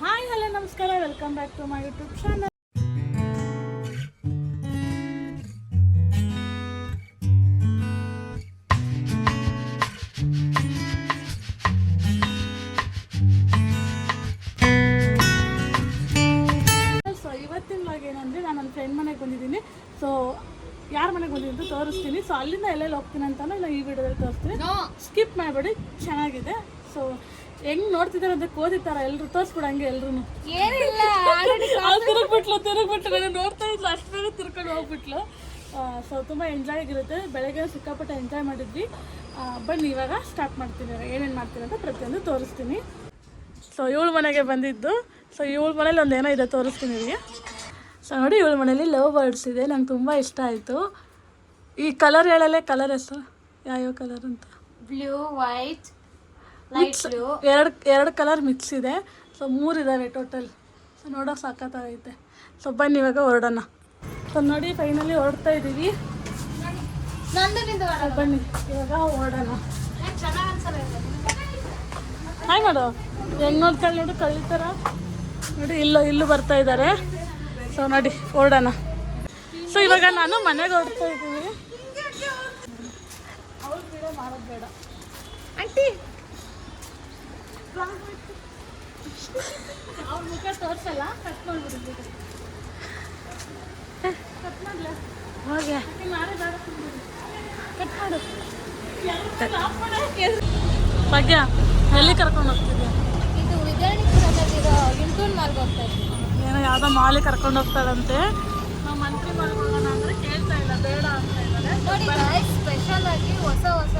Hi hello ನಮಸ್ಕಾರ. Welcome back to my YouTube channel so ಇವತ್ತಿನ vlog ಏನಂದರೆ ನಾನು ನನ್ನ ಫ್ರೆಂಡ್ ಮನೆಗೆ ಬಂದಿದ್ದೀನಿ. ಸೊ ಯಾರ ಮನೆಗೆ ಬಂದಿದ್ದು ತೋರಿಸ್ತೀನಿ. ಸೊ ಅಲ್ಲಿಂದ ಎಲ್ಲೆಲ್ಲಿ ಹೋಗ್ತೀನಿ ಅಂತ ಇಲ್ಲ ಈ ವಿಡಿಯೋದಲ್ಲಿ ತೋರಿಸ್ತೀನಿ. ಸ್ಕಿಪ್ ಮಾಡಬೇಡಿ. ಚೆನ್ನಾಗಿದೆ. ಸೊ ಹೆಂಗ್ ನೋಡ್ತಿದಾರೆ ಅಂತ ಕೋದಿತಾರ ಎಲ್ರು ತೋರ್ಸ್ಬಿಡ ಹಂಗೆ ಎಲ್ರು ಏನಿಲ್ಲ ತಿರುಗ್ಬಿಟ್ಲು ತಿರುಗ್ಬಿಟ್ಲು ನಾನು ನೋಡ್ತಾ ಇದ್ಲು ಅಷ್ಟು ಬೇಗ ತಿರ್ಕೊಂಡು ಹೋಗ್ಬಿಟ್ಲು. ಸೊ ತುಂಬ ಎಂಜಾಯ್ ಆಗಿರುತ್ತೆ. ಬೆಳಗ್ಗೆ ಸಿಕ್ಕಾಪಟ್ಟೆ ಎಂಜಾಯ್ ಮಾಡಿದ್ವಿ. ಬನ್ನಿ ಇವಾಗ ಸ್ಟಾರ್ಟ್ ಮಾಡ್ತೀನಿ. ಏನೇನು ಮಾಡ್ತೀನಿ ಅಂತ ಪ್ರತಿಯೊಂದು ತೋರಿಸ್ತೀನಿ. ಸೊ ಇವಳ ಮನೆಗೆ ಬಂದಿದ್ದು. ಸೊ ಇವಳ ಮನೇಲಿ ಒಂದು ಏನೋ ಇದೆ ತೋರಿಸ್ತೀನಿ ನಿಮಗೆ. ಸೊ ನೋಡಿ ಇವಳ ಮನೇಲಿ ಲವ್ ಬರ್ಡ್ಸ್ ಇದೆ. ನಂಗೆ ತುಂಬ ಇಷ್ಟ ಆಯಿತು. ಈ ಕಲರ್ ಹೇಳಲ್ಲೇ ಕಲರ್ ಹೆಸರು? ಯಾವ್ಯಾವ ಕಲರ್ ಅಂತ? ಬ್ಲೂ ವೈಟ್ ಬ್ಲೂ ಎರಡು ಎರಡು ಕಲರ್ ಮಿಕ್ಸ್ ಇದೆ. ಸೊ ಮೂರು ಇದ್ದಾವೆ ಟೋಟಲ್ ಸೊ ನೋಡೋಕೆ ಸಾಕತ್ತಾಗೈತೆ ಸೊ ಬನ್ನಿ ಇವಾಗ ಹೊರಡೋಣ. ಸೊ ನೋಡಿ ಫೈನಲಿ ಹೊರಡ್ತಾ ಇದ್ದೀವಿ ಬನ್ನಿ ಇವಾಗ ಹೊರಡೋಣ. ಹಾಯ್ ನೋಡು ಹೆಂಗ್ ನೋಡ್ಕೊಳ್ಳಿ ನೋಡು ಕಳೀತಾರ ನೋಡಿ ಇಲ್ಲೋ ಇಲ್ಲೂ ಬರ್ತಾ ಇದ್ದಾರೆ ಸೊ ನೋಡಿ ಹೊರಡೋಣ. ಸೊ ಇವಾಗ ನಾನು ಮನೆಗೆ ಹೊರಡ್ತಾ ಬೇಡ ಆಂಟಿ ಅವ್ರ ಮುಖ ತೋರಿಸಲ್ಲ ಕಟ್ ಮಾಡ್ಬಿಡಿ ಕಟ್ ಮಾಡ್ಲ ಹೋಗೆ. ಕಟ್ ಮಾಡು ಭಾಗ್ಯ ಎಲ್ಲಿ ಕರ್ಕೊಂಡು ಹೋಗ್ತಿದ್ಯಾ? ಇದು ಇಂಟೂನ್ ಮಾರ್ಗ್ ಹೋಗ್ತಾ ಏನೋ ಯಾವುದೋ ಮಾಲಿ ಕರ್ಕೊಂಡು ಹೋಗ್ತಾಳಂತೆ. ನಾವು ಮಂತ್ರಿ ಮಾಡ್ಕೊಳ್ಳೋಣ ಅಂದರೆ ಕೇಳ್ತಾ ಇಲ್ಲ ಬೇಡ ಅಂತ ಇದ್ದಾರೆ. ನೋಡಿ ಸ್ಪೆಷಲ್ ಆಗಿ ಹೊಸ ಹೊಸದು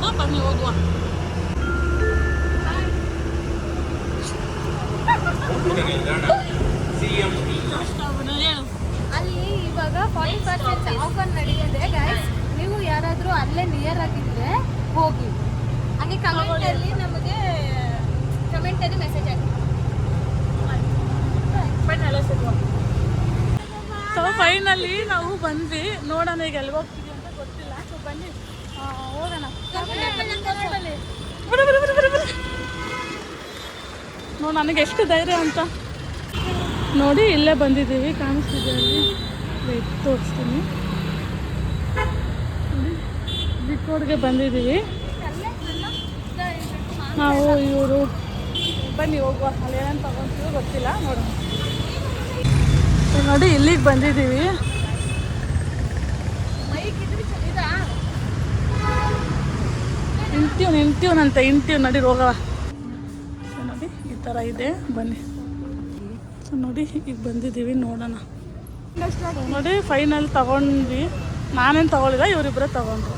ಹೋಗುವ ಅಷ್ಟು ಅವ್ನು ಹೇಳು ಅಲ್ಲಿ ಇವಾಗ ಫಾರ್ಟಿ ಪರ್ಸೆಂಟ್ ಆಫರ್ ನಡೆಯುತ್ತೆ ಗೈಸ್ ನೀವು ಯಾರಾದರೂ ಅಲ್ಲೇ ನಿಯರ್ ಆಗಿದ್ರೆ ಹೋಗಿ ಹಾಗೆ ಕಮೆಂಟಲ್ಲಿ ನಮಗೆ ಕಮೆಂಟಲ್ಲಿ ಮೆಸೇಜ್ ಹಾಕಿ ಸೊ ಫೈನಲಿ ನಾವು ಬಂದ್ವಿ. ನೋಡೋಣ ಈಗ ಎಲ್ಲಿ ಹೋಗ್ತೀವಿ ಅಂತ ಗೊತ್ತಿಲ್ಲ. ಸೊ ಬನ್ನಿ. ನೋಡು ನನಗೆ ಎಷ್ಟು ಧೈರ್ಯ ಅಂತ. ನೋಡಿ, ಇಲ್ಲೇ ಬಂದಿದ್ದೀವಿ, ಕಾಣಿಸ್ತಿದೆ ಅಲ್ಲಿ. ತೋರಿಸ್ತೀನಿ. ರೋಡ್ಗೆ ಬಂದಿದ್ದೀವಿ. ನಾವು ಇವರು ಬನ್ನಿ ಹೋಗುವ ಅಲ್ಲಿ ಏನೇನು ತಗೊಂತೀವೋ ಗೊತ್ತಿಲ್ಲ, ನೋಡೋಣ. ನೋಡಿ, ಇಲ್ಲಿಗೆ ಬಂದಿದ್ದೀವಿ. ಇಂಟ್ಯೂನ್ ಇಂಟ್ಯೂನ್ ಅಂತ ಇಂಟ್ಯೂನ್. ನಡಿ ರೋಗ. ನೋಡಿ ಈ ಥರ ಇದೆ. ಬನ್ನಿ. ಸೊ ನೋಡಿ ಈಗ ಬಂದಿದ್ದೀವಿ ನೋಡೋಣ. ನೋಡಿ ಫೈನಲ್ ತಗೊಂಡ್ವಿ. ನಾನೇನು ತಗೊಳ್ಳಿಲ್ಲ ಇವರಿಬ್ಬರೇ ತಗೊಂಡ್ರು.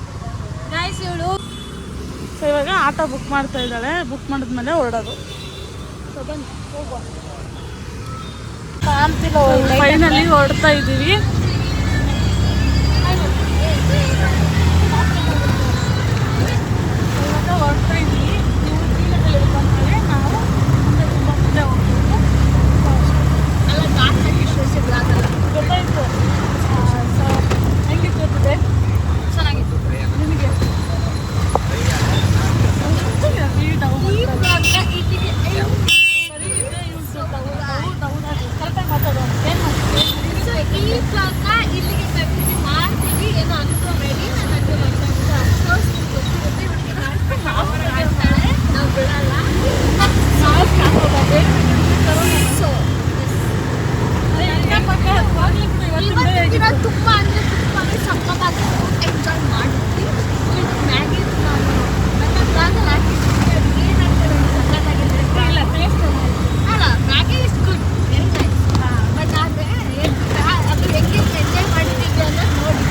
ಸೊ ಇವಾಗ ಆಟೋ ಬುಕ್ ಮಾಡ್ತಾ ಇದ್ದಾಳೆ. ಬುಕ್ ಮಾಡಿದ್ಮೇಲೆ ಹೊರಡೋದು. ಸೊ ಬನ್ನಿ ಹೋಗುವ. ಫೈನಲಿ ಹೊರಡ್ತಾ ಇದ್ದೀವಿ ಇವಾಗ ಹೊರಡ್ತಾ ಇದ್ದೀವಿ ನೀವು ಜೀವನದಲ್ಲಿ ಇಳ್ಕೊಂಡ್ರೆ ನಾವು ಮುಂದೆ ತುಂಬ ಮುಂದೆ ಹೋಗ್ಬೇಕು ಅಲ್ಲ ಗಾಡಿ ಗೊತ್ತಾಯ್ತು ಸೊ ಹೆಂಗಿತ್ತು ಗೊತ್ತಿದೆ ಚೆನ್ನಾಗಿತ್ತು ನಿನಗೆ ಈ ಡೌನ್ ಈ ಬ್ಲಾಗ್ನ ಇಲ್ಲಿಗೆ ಸರಿ ಇದೆ ಇವ್ರು ಕರೆಕ್ಟಾಗಿ ಮಾತಾಡೋ ಏನು ಮಾಡ್ತೀವಿ ಸೊ ಈ ಬ್ಲಾಗ್ನ ಇಲ್ಲಿಗೆ ಕಂಟಿನ್ಯೂ ಮಾಡ್ತೀವಿ ಏನು ಅನ್ಕೋಬೇಡಿ ನಾನು ಅಡ್ಗೆ ಮಾಡ್ತಾ ಇದ್ದೀನಿ ಅಫ್ಕೋರ್ಸ್ ನಿಮ್ಗೆ ಗೊತ್ತಿರುತ್ತೆ ಹುಡುಗಿ ಮಾಡ್ಕೊಂಡು ಮಾಡ್ತಾಳೆ ನಾವು ಬಿಡಲ್ಲ ಸೊ ಇವತ್ತಿನ ತುಂಬ ಅಂದರೆ ತುಂಬಾ ಸಕ್ಕತ್ತಾಗಿತ್ತು ಎಂಜಾಯ್ ಮಾಡ್ತೀವಿ ಮ್ಯಾಗಿ ನಾನು ನನ್ನ ಬ್ಲಾಗಲ್ಲಿ ಹಾಕಿದ್ದೀನಿ ಅದು ಏನಂತಾರೆ ಸಕ್ಕತ್ತಾಗಿರುತ್ತೆ ಇಲ್ಲ ಟೇಸ್ಟ್ ಅಲ್ಲ Maggi is good very nice but ಆದರೆ ಏನು ಗೊತ್ತಾ, ಅದು ಹೆಂಗೆ ಎಂಜಾಯ್ ಮಾಡಿದ್ದೀವಿ ಅನ್ನೋದು ನೋಡಿ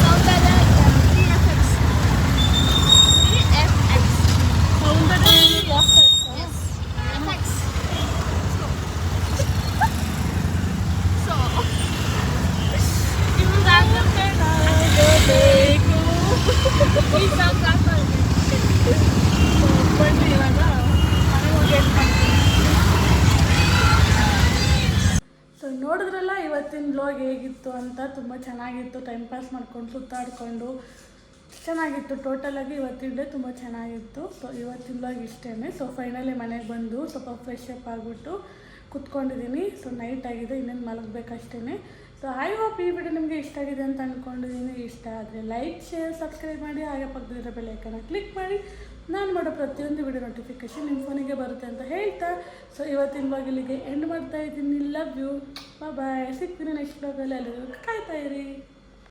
ಸೌಂದರ್ಯ three F X three F X S F X so ಈ ಸಾಂಗ್ ಹಾಕೊಂಡು ಸೊ ನೋಡಿ ನೋಡಿದ್ರಲ್ಲ ಇವತ್ತಿನ ಬ್ಲಾಗ್ ಹೇಗಿತ್ತು ಅಂತ ತುಂಬ ಚೆನ್ನಾಗಿತ್ತು. ಟೈಮ್ ಪಾಸ್ ಮಾಡ್ಕೊಂಡು ಸುತ್ತಾಡಿಕೊಂಡು ಚೆನ್ನಾಗಿತ್ತು. ಟೋಟಲಾಗಿ ಇವತ್ತಿನ ಡೇ ತುಂಬ ಚೆನ್ನಾಗಿತ್ತು. ಸೊ ಇವತ್ತಿನ ಇಷ್ಟೇ ಸೊ ಫೈನಲಿ ಮನೆಗೆ ಬಂದು ಸ್ವಲ್ಪ ಫ್ರೆಶ್ ಅಪ್ ಆಗಿಬಿಟ್ಟು ಕುತ್ಕೊಂಡಿದ್ದೀನಿ ಸೊ ನೈಟ್ ಆಗಿದೆ, ಇನ್ನೇನು ಮಲಗಬೇಕಷ್ಟೇ ಸೊ ಐ ಹೋಪ್ ಈ ವಿಡಿಯೋ ನಿಮಗೆ ಇಷ್ಟ ಆಗಿದೆ ಅಂತ ಅಂದ್ಕೊಂಡಿದ್ದೀನಿ ಇಷ್ಟ ಆದರೆ ಲೈಕ್ ಶೇರ್ ಸಬ್ಸ್ಕ್ರೈಬ್ ಮಾಡಿ. ಹಾಗೆ ಪಕ್ಕದಿರೋ ಬೆಲೆ ಕಣ ಕ್ಲಿಕ್ ಮಾಡಿ. ನಾನು ಮಾಡೋ ಪ್ರತಿಯೊಂದು ವಿಡಿಯೋ ನೋಟಿಫಿಕೇಶನ್ ನಿಮ್ಮ ಫೋನಿಗೆ ಬರುತ್ತೆ ಅಂತ ಹೇಳ್ತಾ. ಸೊ ಇವತ್ತಿನ ಬಾಗಿಲಿಗೆ ಎಂಡ್ ಮಾಡ್ತಾ ಇದ್ದೀನಿ. ಲವ್ ಯು ಬಾಯ್ ಸಿಗ್ತೀನಿ ನೆಕ್ಸ್ಟ್ ಬ್ಲಾಗಲ್ಲಿ ಅಲ್ಲಿ. ಕಾಯ್ತಾ ಇರಿ.